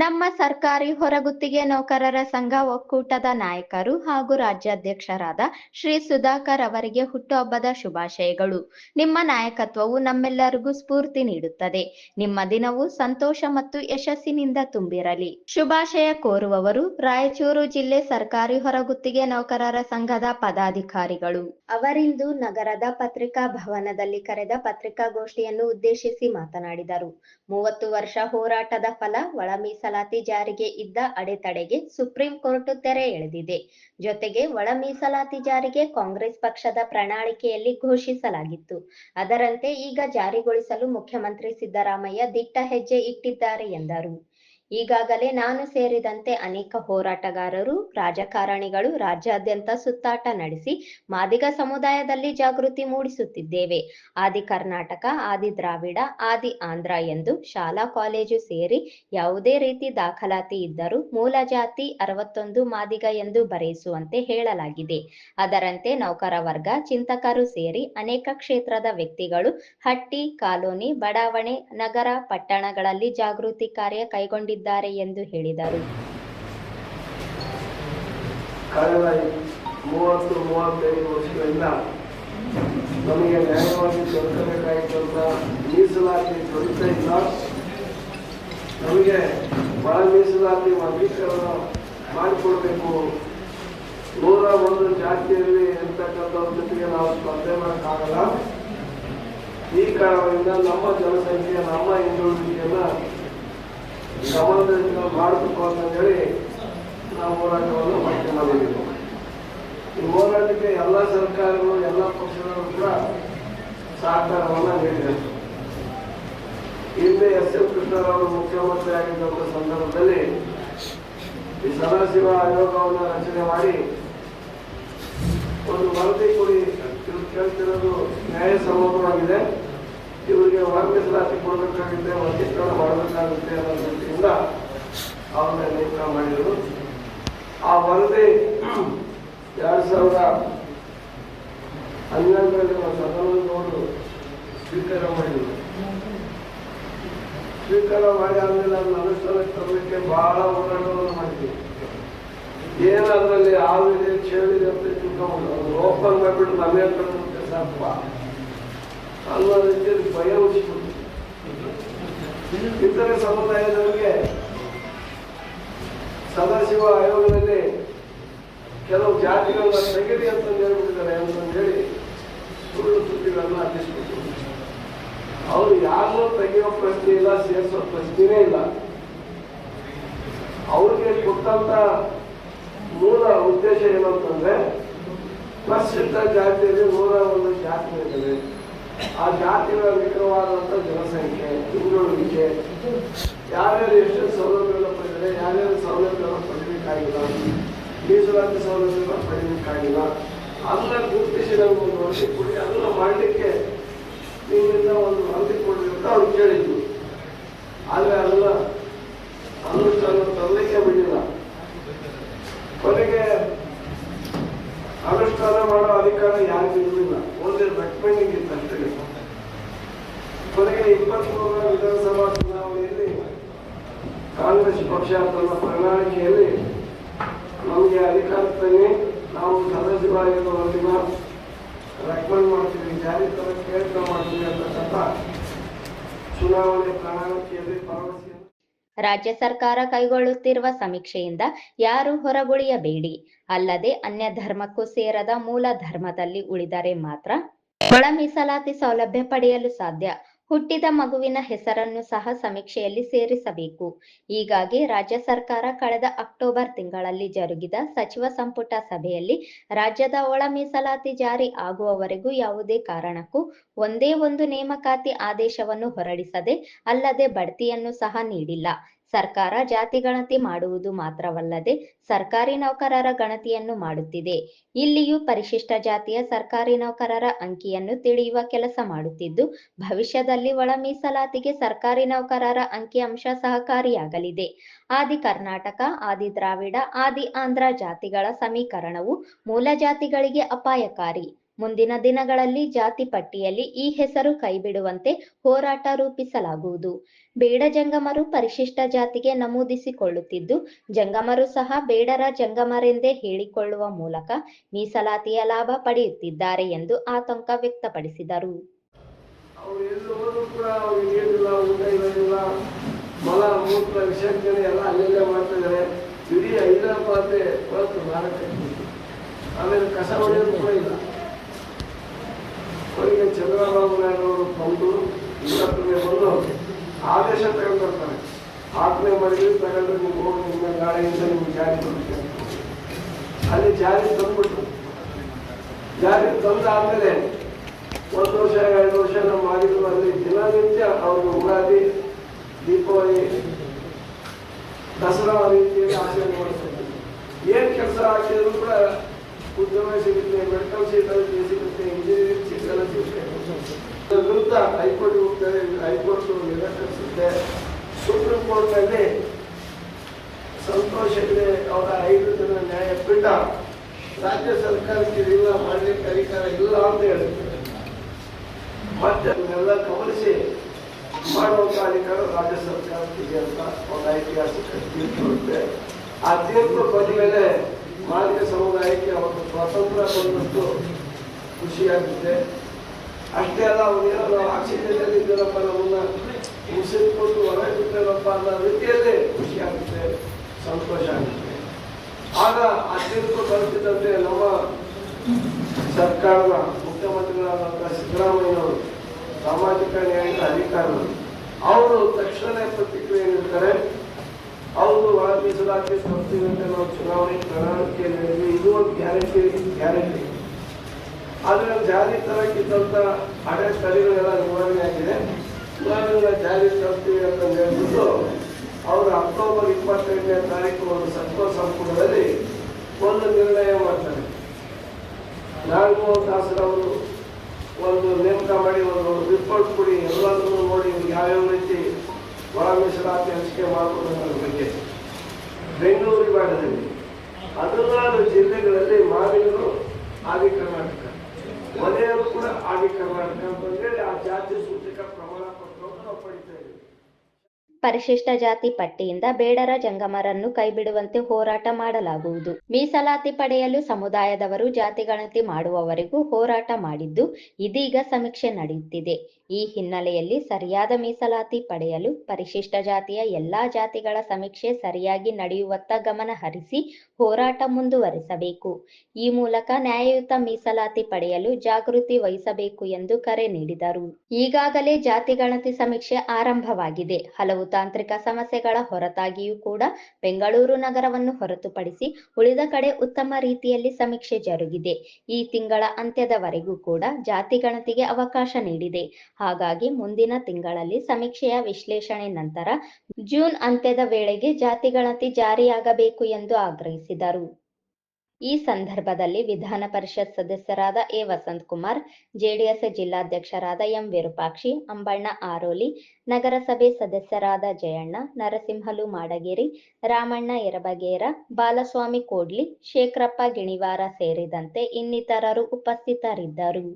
ನಮ್ಮ ಸರ್ಕಾರಿ ಹೊರಗುತ್ತಿಗೆ ನೌಕರರ ಸಂಘ ಒಕ್ಕೂಟದ ನಾಯಕರು ಹಾಗೂ ರಾಜ್ಯಾಧ್ಯಕ್ಷರಾದ ಶ್ರೀ ಸುಧಾಕರ್ ಅವರಿಗೆ ಹುಟ್ಟುಹಬ್ಬದ ಶುಭಾಶಯಗಳು. ನಿಮ್ಮ ನಾಯಕತ್ವವು ನಮ್ಮೆಲ್ಲರಿಗೂ ಸ್ಫೂರ್ತಿ ನೀಡುತ್ತದೆ. ನಿಮ್ಮ ದಿನವು ಸಂತೋಷ ಮತ್ತು ಯಶಸ್ಸಿನಿಂದ ತುಂಬಿರಲಿ. ಶುಭಾಶಯ ಕೋರುವವರು ರಾಯಚೂರು ಜಿಲ್ಲೆ ಸರ್ಕಾರಿ ಹೊರಗುತ್ತಿಗೆ ನೌಕರರ ಸಂಘದ ಪದಾಧಿಕಾರಿಗಳು. ಅವರಿಂದು ನಗರದ ಪತ್ರಿಕಾ ಭವನದಲ್ಲಿ ಕರೆದ ಪತ್ರಿಕಾಗೋಷ್ಠಿಯನ್ನು ಉದ್ದೇಶಿಸಿ ಮಾತನಾಡಿದರು. ಮೂವತ್ತು ವರ್ಷ ಹೋರಾಟದ ಫಲ ಒಳ ಮೀಸಲಾತಿ ಜಾರಿಗೆ ಇದ್ದ ಅಡೆತಡೆಗೆ ಸುಪ್ರೀಂ ಕೋರ್ಟ್ ತೆರೆ ಎಳೆದಿದೆ. ಜೊತೆಗೆ ಒಳ ಮೀಸಲಾತಿ ಜಾರಿಗೆ ಕಾಂಗ್ರೆಸ್ ಪಕ್ಷದ ಪ್ರಣಾಳಿಕೆಯಲ್ಲಿ ಘೋಷಿಸಲಾಗಿತ್ತು. ಅದರಂತೆ ಈಗ ಜಾರಿಗೊಳಿಸಲು ಮುಖ್ಯಮಂತ್ರಿ ಸಿದ್ದರಾಮಯ್ಯ ದಿಟ್ಟ ಹೆಜ್ಜೆ ಇಟ್ಟಿದ್ದಾರೆ ಎಂದರು. ಈಗಾಗಲೇ ನಾನು ಸೇರಿದಂತೆ ಅನೇಕ ಹೋರಾಟಗಾರರು, ರಾಜಕಾರಣಿಗಳು, ರಾಜ್ಯಾದ್ಯಂತ ಸುತ್ತಾಟ ನಡೆಸಿ ಮಾದಿಗ ಸಮುದಾಯದಲ್ಲಿ ಜಾಗೃತಿ ಮೂಡಿಸುತ್ತಿದ್ದೇವೆ. ಆದಿ ಕರ್ನಾಟಕ, ಆದಿ ದ್ರಾವಿಡ, ಆದಿ ಆಂಧ್ರ ಎಂದು ಶಾಲಾ, ಕಾಲೇಜು ಸೇರಿ ಯಾವುದೇ ರೀತಿ ದಾಖಲಾತಿ ಇದ್ದರೂ ಮೂಲ ಜಾತಿ ಅರವತ್ತೊಂದು ಮಾದಿಗ ಎಂದು ಬರೆಯಿಸುವಂತೆ ಹೇಳಲಾಗಿದೆ. ಅದರಂತೆ ನೌಕರ ವರ್ಗ ಚಿಂತಕರು ಸೇರಿ ಅನೇಕ ಕ್ಷೇತ್ರದ ವ್ಯಕ್ತಿಗಳು ಹಟ್ಟಿ, ಕಾಲೋನಿ, ಬಡಾವಣೆ, ನಗರ, ಪಟ್ಟಣಗಳಲ್ಲಿ ಜಾಗೃತಿ ಕಾರ್ಯ ಕೈಗೊಂಡಿದ್ದಾರೆ. ಎಂದು ಹೇಳಿದರು. ನಮಗೆ ಬಹಳ ಮೀಸಲಾತಿ ವರ್ಗೀಕರಣ ಮಾಡಿಕೊಡ್ಬೇಕು. ನೂರ ಒಂದು ಜಾತಿಯಲ್ಲಿ ಇರ್ತಕ್ಕಂಥವ್ರ ಜೊತೆಗೆ ನಾವು ಸ್ಪರ್ಧೆ ಮಾಡೋಕ್ಕಾಗಲ್ಲ. ಈ ಕಾರಣದಿಂದ ನಮ್ಮ ಜನಸಂಖ್ಯೆ, ನಮ್ಮ ಹಿಂದುಳಿಕೆಯನ್ನು ಗಮನದಲ್ಲಿ ಮಾಡಬೇಕು ಅಂತ ಹೇಳಿ ನಾವು ಹೋರಾಟವನ್ನು ಮಾಡ್ಕೊಂಡಿದ್ದೀವಿ ಈ ಹೋರಾಟಕ್ಕೆ ಎಲ್ಲ ಸರ್ಕಾರಗಳು, ಎಲ್ಲ ಪಕ್ಷಗಳು ಕೂಡ ಸಹಕಾರವನ್ನು ನೀಡಿದೆ. ಹಿಂದೆ ಎಸ್ ಎಂ ಕೃಷ್ಣರಾವ್ ಮುಖ್ಯಮಂತ್ರಿ ಆಗಿದ್ದಂಥ ಸಂದರ್ಭದಲ್ಲಿ ಈ ಸದಾಶಿವ ಆಯೋಗವನ್ನು ರಚನೆ ಮಾಡಿ ಒಂದು ವರದಿ ಕೊಡಿ ಕೇಳ್ತಿರೋದು ಕೇಳ್ತಿರೋದು ನ್ಯಾಯಸಮ್ಮತವಾಗಿದೆ ಇವರಿಗೆ ಹೊರ ಮೀಸಲಾತಿ ಕೊಡಬೇಕಾಗುತ್ತೆ ವರ್ಗೀಕರಣ ಮಾಡಬೇಕಾಗುತ್ತೆ ಅನ್ನೋ ದೃಷ್ಟಿಯಿಂದ ಅವನ್ನ ನೇಮಕ ಮಾಡಿದರು. ಆ ವರದಿ ಎರಡು ಸಾವಿರದ ಹನ್ನೆರಡರಲ್ಲಿ ಸದನದವರು ಸ್ವೀಕಾರ ಮಾಡಿದರು. ಸ್ವೀಕಾರ ಮಾಡಿ ಆದ್ಮೇಲೆ ಅದನ್ನ ಅನುಷ್ಠಾನಕ್ಕೆ ತರಲಿಕ್ಕೆ ಬಹಳ ಹೋರಾಟವನ್ನು ಮಾಡಿದ್ವಿ ಏನು ಹಾವಿದೆ ಚೇಳಿದೆ ಅಂತ ತಿಳ್ಕೊಂಡು ಓಪನ್ ಮಾಡಿಬಿಟ್ಟು ನಮಗೆ ಕಳಿಸುತ್ತೆ ಸಾಕಪ್ಪ. ರೀತಿಯಲ್ಲಿ ಭಯ ಉಳಿಸ್ಬಿಟ್ಟು ಇತರೆ ಸಮುದಾಯದವರಿಗೆ ಸದಾಶಿವ ಆಯೋಗದಲ್ಲಿ ಕೆಲವು ಜಾತಿಗಳನ್ನ ತೆಗೆದಿ ಅಂತ ಹೇಳ್ಬಿಟ್ಟಿದ್ದಾರೆ ಅಂತಂದು ಹೇಳಿ ಸುಳ್ಳು ಸುದ್ದಿಗಳನ್ನ ಹಚ್ಚಿಸ್ಬಿಟ್ಟು ಅವರು ಯಾರನ್ನೂ ತೆಗೆಯೋ ಪ್ರಶ್ನೆ ಇಲ್ಲ, ಸೇರಿಸೋ ಪ್ರಶ್ನೆನೇ ಇಲ್ಲ. ಅವ್ರಿಗೆ ಕೊಟ್ಟಂತ ಮೂಲ ಉದ್ದೇಶ ಏನಂತಂದ್ರೆ ಪ್ರಸಿದ್ಧ ಜಾತಿಯಲ್ಲಿ ನೂರ ಒಂದು ಜಾತಿಗಳಿವೆ ಆ ಜಾತಿಗಳ ನಿಖರವಾದಂಥ ಜನಸಂಖ್ಯೆ ತಿಳುವಳಿಕೆ ಯಾರ್ಯಾರು ಎಷ್ಟು ಸೌಲಭ್ಯಗಳನ್ನ ಪಡೆದರೆ ಯಾರ್ಯಾರು ಸೌಲಭ್ಯಗಳನ್ನು ಪಡೆಯಬೇಕಾಗಿಲ್ಲ, ಮೀಸಲಾತಿ ಸೌಲಭ್ಯಗಳನ್ನು ಪಡೆಯಬೇಕಾಗಿಲ್ಲ, ಅದನ್ನ ಗುರುತಿಸಿ ನಮ್ಗೆ ಒಂದು ವರದಿ ಕೊಡಿ, ಅದನ್ನ ಮಾಡಲಿಕ್ಕೆ ನಿಮ್ಮಿಂದ ಒಂದು ವರದಿ ಕೊಡಿ ಅಂತ ಅವ್ರು ಕೇಳಿದ್ರು. ಆದರೆ ಅದನ್ನ ಅನುಷ್ಠಾನ ತರಲಿಕ್ಕೆ ಬಿಡಿಲ್ಲ ಕೊನೆಗೆ ಅನುಷ್ಠಾನ ಮಾಡೋ ಅಧಿಕಾರ ಯಾರಿಗೂ ಇರಲಿಲ್ಲ ಒಂದೇ ರೆಕಮೆಂಡಿಂಗ್ ಕೊನೆಗೆ ಇಪ್ಪತ್ಮೂರರ ವಿಧಾನಸಭಾ ಚುನಾವಣೆಯಲ್ಲಿ ಕಾಂಗ್ರೆಸ್ ಪಕ್ಷ ತನ್ನ ಪ್ರಣಾಳಿಕೆಯಲ್ಲಿ ನಮಗೆ ಅಧಿಕಾರ ನಾವು ಸದಸ್ಯ ಆಯೋಗದ ವರದಿನ ರೆಕಮೆಂಡ್ ಮಾಡ್ತೀವಿ. ಜಾರಿ ತರ ಪ್ರಯತ್ನ ಮಾಡ್ತೀವಿ ಅಂತಕ್ಕಂಥ ಚುನಾವಣೆ ಪ್ರಣಾಳಿಕೆಯಲ್ಲಿ ಭರವಸೆ ರಾಜ್ಯ ಸರ್ಕಾರ ಕೈಗೊಳ್ಳುತ್ತಿರುವ ಸಮೀಕ್ಷೆಯಿಂದ ಯಾರು ಹೊರಗುಳಿಯಬೇಡಿ. ಅಲ್ಲದೆ ಅನ್ಯ ಧರ್ಮಕ್ಕೂ ಸೇರದ ಮೂಲ ಧರ್ಮದಲ್ಲಿ ಉಳಿದರೆ ಮಾತ್ರ ಒಳ ಮೀಸಲಾತಿ ಸೌಲಭ್ಯ ಪಡೆಯಲು ಸಾಧ್ಯ. ಹುಟ್ಟಿದ ಮಗುವಿನ ಹೆಸರನ್ನು ಸಹ ಸಮೀಕ್ಷೆಯಲ್ಲಿ ಸೇರಿಸಬೇಕು. ಹೀಗಾಗಿ ರಾಜ್ಯ ಸರ್ಕಾರ ಕಳೆದ ಅಕ್ಟೋಬರ್ ತಿಂಗಳಲ್ಲಿ ಜರುಗಿದ ಸಚಿವ ಸಂಪುಟ ಸಭೆಯಲ್ಲಿ ರಾಜ್ಯದ ಒಳ ಮೀಸಲಾತಿ ಜಾರಿ ಆಗುವವರೆಗೂ ಯಾವುದೇ ಕಾರಣಕ್ಕೂ ಒಂದೇ ಒಂದು ನೇಮಕಾತಿ ಆದೇಶವನ್ನು ಹೊರಡಿಸದೆ ಅಲ್ಲದೆ ಬಡ್ತಿಯನ್ನು ಸಹ ನೀಡಿಲ್ಲ. ಸರ್ಕಾರ ಜಾತಿ ಗಣತಿ ಮಾಡುವುದು ಮಾತ್ರವಲ್ಲದೆ ಸರ್ಕಾರಿ ನೌಕರರ ಗಣತಿಯನ್ನು ಮಾಡುತ್ತಿದೆ. ಇಲ್ಲಿಯೂ ಪರಿಶಿಷ್ಟ ಜಾತಿಯ ಸರ್ಕಾರಿ ನೌಕರರ ಅಂಕಿಯನ್ನು ತಿಳಿಯುವ ಕೆಲಸ ಮಾಡುತ್ತಿದ್ದು, ಭವಿಷ್ಯದಲ್ಲಿ ಒಳ ಮೀಸಲಾತಿಗೆ ಸರ್ಕಾರಿ ನೌಕರರ ಅಂಕಿಅಂಶ ಸಹಕಾರಿಯಾಗಲಿದೆ. ಆದಿ ಕರ್ನಾಟಕ, ಆದಿ ದ್ರಾವಿಡ, ಆದಿ ಆಂಧ್ರ ಜಾತಿಗಳ ಸಮೀಕರಣವು ಮೂಲ ಜಾತಿಗಳಿಗೆ ಅಪಾಯಕಾರಿ. ಮುಂದಿನ ದಿನಗಳಲ್ಲಿ ಜಾತಿ ಪಟ್ಟಿಯಲ್ಲಿ ಈ ಹೆಸರು ಕೈಬಿಡುವಂತೆ ಹೋರಾಟ ರೂಪಿಸಲಾಗುವುದು. ಬೇಡ ಜಂಗಮರು ಪರಿಶಿಷ್ಟ ಜಾತಿಗೆ ನಮೂದಿಸಿಕೊಳ್ಳುತ್ತಿದ್ದು, ಜಂಗಮರು ಸಹ ಬೇಡರ ಜಂಗಮರೆಂದೇ ಹೇಳಿಕೊಳ್ಳುವ ಮೂಲಕ ಮೀಸಲಾತಿಯ ಲಾಭ ಪಡೆಯುತ್ತಿದ್ದಾರೆ ಎಂದು ಆತಂಕ ವ್ಯಕ್ತಪಡಿಸಿದರು. ಆಮೇಲೆ ಕಸ ಹೊಡೆಯೋದು ಕೂಡ ಇಲ್ಲ. ಅವರಿಗೆ ಚಂದ್ರಬಾಬು ನಾಯ್ಡು ಅವರು ಬಂದು ಇವತ್ತಿಗೆ ಬಂದು ಆದೇಶ ತಗೊಂಡ್ಬರ್ತಾರೆ ಆಜ್ಞೆ ಮಾಡಿದ್ರೆ ತಗೊಂಡ್ರೆ ನಿಮ್ಗೆ ಹೋಗಿ ನಿಮ್ಮ ನಾಳೆಯಿಂದ ನಿಮ್ಗೆ ಜಾರಿ ಕೊಡ್ತೀವಿ ಅಲ್ಲಿ ಜಾರಿ ತಂದ್ಬಿಟ್ರು. ಜಾರಿ ತಂದಾದ್ಮೇಲೆ ಒಂದು ವರ್ಷ, ಎರಡು ವರ್ಷ ನಾವು ಮಾಡಿದ್ರು. ಅಲ್ಲಿ ದಿನನಿತ್ಯ ಅವರು ಉಗಾದಿ, ದೀಪಾವಳಿ, ದಸರಾ ರೀತಿಯಲ್ಲಿ ಆಚರಣೆ ಮಾಡ್ತಾರೆ ಏನ್ ಕೆಲಸ ಹಾಕಿದ್ರು ಕೂಡ ಉದ್ಯೋಗ ಸಿಗುತ್ತೆ ಮೆಡಿಕಲ್ ಸೀಟ್ ಸಿಗುತ್ತೆ ಇಂಜಿನಿಯರಿಂಗ್ ಸೀಟ್ ಎಲ್ಲ ಸಿಗುತ್ತೆ ವಿರುದ್ಧ ಹೈಕೋರ್ಟ್ ಹೋಗ್ತಾರೆ ಹೈಕೋರ್ಟ್ ನಿರಾಕರಿಸುತ್ತೆ ಸುಪ್ರೀಂ ಕೋರ್ಟ್ನಲ್ಲಿ ಸಂತೋಷ್ ಅವರ ಐದು ಜನ ನ್ಯಾಯಪೀಠ ರಾಜ್ಯ ಸರ್ಕಾರಕ್ಕೆ ಇದಿಲ್ಲ ಮಾಡ್ಲಿಕ್ಕೆ ಅಧಿಕಾರ ಇಲ್ಲ ಅಂತ ಹೇಳ್ತಾರೆ ಮತ್ತೆ ಅದನ್ನೆಲ್ಲ ಗಮನಿಸಿ ಮಾಡುವಂತ ಅಧಿಕಾರ ರಾಜ್ಯ ಸರ್ಕಾರಕ್ಕೆ ಅಂತ ಒಂದು ಐತಿಹಾಸಿಕ ತೀರ್ಪು ಇರುತ್ತೆ ಆ ತೀರ್ಪು ಬಂದ ಮೇಲೆ ಮಾದಿಗ ಸಮುದಾಯಕ್ಕೆ ಅವತ್ತು ಸ್ವಾತಂತ್ರ್ಯ ಬಂದಷ್ಟು ಖುಷಿಯಾಗುತ್ತೆ ಅಷ್ಟೇ ಅಲ್ಲ ಅವನೇನೋ ಆಕ್ಸಿಜನ್ ಇದ್ದೀರಪ್ಪ, ನಮ್ಮನ್ನ ಮುಸಿದ್ಕೊಂಡು ಹೊರಗೆ ಬಿಟ್ಟಿರಪ್ಪ ಅನ್ನೋ ರೀತಿಯಲ್ಲೇ ಖುಷಿಯಾಗುತ್ತೆ, ಸಂತೋಷ ಆಗುತ್ತೆ. ಆಗ ಆ ತೀರ್ಪು ಬರುತ್ತಿದ್ದಂತೆ ನಮ್ಮ ಸರ್ಕಾರದ ಮುಖ್ಯಮಂತ್ರಿಗಳಾದಂಥ ಸಿದ್ದರಾಮಯ್ಯನವರು, ಸಾಮಾಜಿಕ ನ್ಯಾಯದ ಅಧಿಕಾರಿಗಳು, ಅವರು ತಕ್ಷಣ ಪ್ರತಿಕ್ರಿಯೆ ನೀಡ್ತಾರೆ. ಅವರು ಮೀಸಲಾತಿ ಸ್ಪರ್ಧಿಸಿದಂತೆ ನಾವು ಚುನಾವಣೆ ಹೇಳಿದ್ವಿ ಇದು ಒಂದು ಗ್ಯಾರಂಟಿ ಗ್ಯಾರಂಟಿ ಆದರೆ ಜಾರಿ ಹಳೆ ಅಡೆತಡೆಗಳೆಲ್ಲ ನಿವಾರಣೆ ಆಗಿದೆ. ನಿವಾರಣೆ ಜಾರಿ ತರ್ತೀವಿ ಅಂತ ಹೇಳ್ಬಿಟ್ಟು ಅವರು ಅಕ್ಟೋಬರ್ ಇಪ್ಪತ್ತೆಂಟನೇ ತಾರೀಕು ಒಂದು ಸಚಿವ ಸಂಪುಟದಲ್ಲಿ ಒಂದು ನಿರ್ಣಯ ಮಾಡ್ತಾರೆ. ನಾಗಮೋಹನ್ ದಾಸರವರು ಒಂದು ನೇಮಕ ಮಾಡಿ ಒಂದು ರಿಪೋರ್ಟ್ ಕೊಡಿ ಎಲ್ಲರನ್ನೂ ನೋಡಿ ಯಾವ್ಯಾವ ರೀತಿ ಒಳ ಮೀಸಲಾತಿ ಹಂಚಿಕೆ ಅನ್ನೋದ್ರ ಬಗ್ಗೆ. ಬೆಂಗಳೂರು ವಿಭಾಗದಲ್ಲಿ ಹದಿನಾರು ಜಿಲ್ಲೆಗಳಲ್ಲಿ ಮಾವಿನರು ಆದಿ ಕರ್ನಾಟಕ. ಮನೆಯವರು ಕೂಡ ಆದಿ ಕರ್ನಾಟಕ ಅಂತಂದೇಳಿ ಆ ಜಾತಿ ಸೂಚಕ ಪ್ರಮಾಣ ಪತ್ರವನ್ನು ನಾವು ಪಡಿತಾ ಇದ್ದೀವಿ ಪರಿಶಿಷ್ಟ ಜಾತಿ ಪಟ್ಟಿಯಿಂದ ಬೇಡರ ಜಂಗಮರನ್ನು ಕೈಬಿಡುವಂತೆ ಹೋರಾಟ ಮಾಡಲಾಗುವುದು. ಮೀಸಲಾತಿ ಪಡೆಯಲು ಸಮುದಾಯದವರು ಜಾತಿ ಗಣತಿ ಮಾಡುವವರೆಗೂ ಹೋರಾಟ ಮಾಡಿದ್ದು ಇದೀಗ ಸಮೀಕ್ಷೆ ನಡೆಯುತ್ತಿದೆ. ಈ ಹಿನ್ನೆಲೆಯಲ್ಲಿ ಸರಿಯಾದ ಮೀಸಲಾತಿ ಪಡೆಯಲು ಪರಿಶಿಷ್ಟ ಜಾತಿಯ ಎಲ್ಲಾ ಜಾತಿಗಳ ಸಮೀಕ್ಷೆ ಸರಿಯಾಗಿ ನಡೆಯುವತ್ತ ಗಮನ ಹರಿಸಿ ಹೋರಾಟ ಮುಂದುವರಿಸಬೇಕು. ಈ ಮೂಲಕ ನ್ಯಾಯಯುತ ಮೀಸಲಾತಿ ಪಡೆಯಲು ಜಾಗೃತಿ ವಹಿಸಬೇಕು ಎಂದು ಕರೆ ನೀಡಿದರು. ಈಗಾಗಲೇ ಜಾತಿ ಗಣತಿ ಸಮೀಕ್ಷೆ ಆರಂಭವಾಗಿದೆ. ಹಲವು ತಾಂತ್ರಿಕ ಸಮಸ್ಯೆಗಳ ಹೊರತಾಗಿಯೂ ಕೂಡ ಬೆಂಗಳೂರು ನಗರವನ್ನು ಹೊರತುಪಡಿಸಿ ಉಳಿದ ಕಡೆ ಉತ್ತಮ ರೀತಿಯಲ್ಲಿ ಸಮೀಕ್ಷೆ ಜರುಗಿದೆ. ಈ ತಿಂಗಳ ಅಂತ್ಯದವರೆಗೂ ಕೂಡ ಜಾತಿ ಗಣತಿಗೆ ಅವಕಾಶ ನೀಡಿದೆ. ಹಾಗಾಗಿ ಮುಂದಿನ ತಿಂಗಳಲ್ಲಿ ಸಮೀಕ್ಷೆಯ ವಿಶ್ಲೇಷಣೆ ನಂತರ ಜೂನ್ ಅಂತ್ಯದ ವೇಳೆಗೆ ಜಾತಿ ಗಣತಿ ಜಾರಿಯಾಗಬೇಕು ಎಂದು ಆಗ್ರಹಿಸಿದರು ಈ ಸಂದರ್ಭದಲ್ಲಿ ವಿಧಾನ ಪರಿಷತ್ ಸದಸ್ಯರಾದ ಎ. ವಸಂತ್ ಕುಮಾರ್ ಜೆಡಿಎಸ್ ಜಿಲ್ಲಾಧ್ಯಕ್ಷರಾದ ಎಂ. ವಿರೂಪಾಕ್ಷಿ, ಅಂಬಣ್ಣ ಆರೋಲಿ, ನಗರಸಭೆ ಸದಸ್ಯರಾದ ಜಯಣ್ಣ, ನರಸಿಂಹಲು ಮಾಡಗೇರಿ, ರಾಮಣ್ಣ ಎರಬಗೇರ ಬಾಲಸ್ವಾಮಿ ಕೋಡ್ಲಿ, ಶೇಖರಪ್ಪ ಗಿಣಿವಾರ ಸೇರಿದಂತೆ ಇನ್ನಿತರರು ಉಪಸ್ಥಿತರಿದ್ದರು.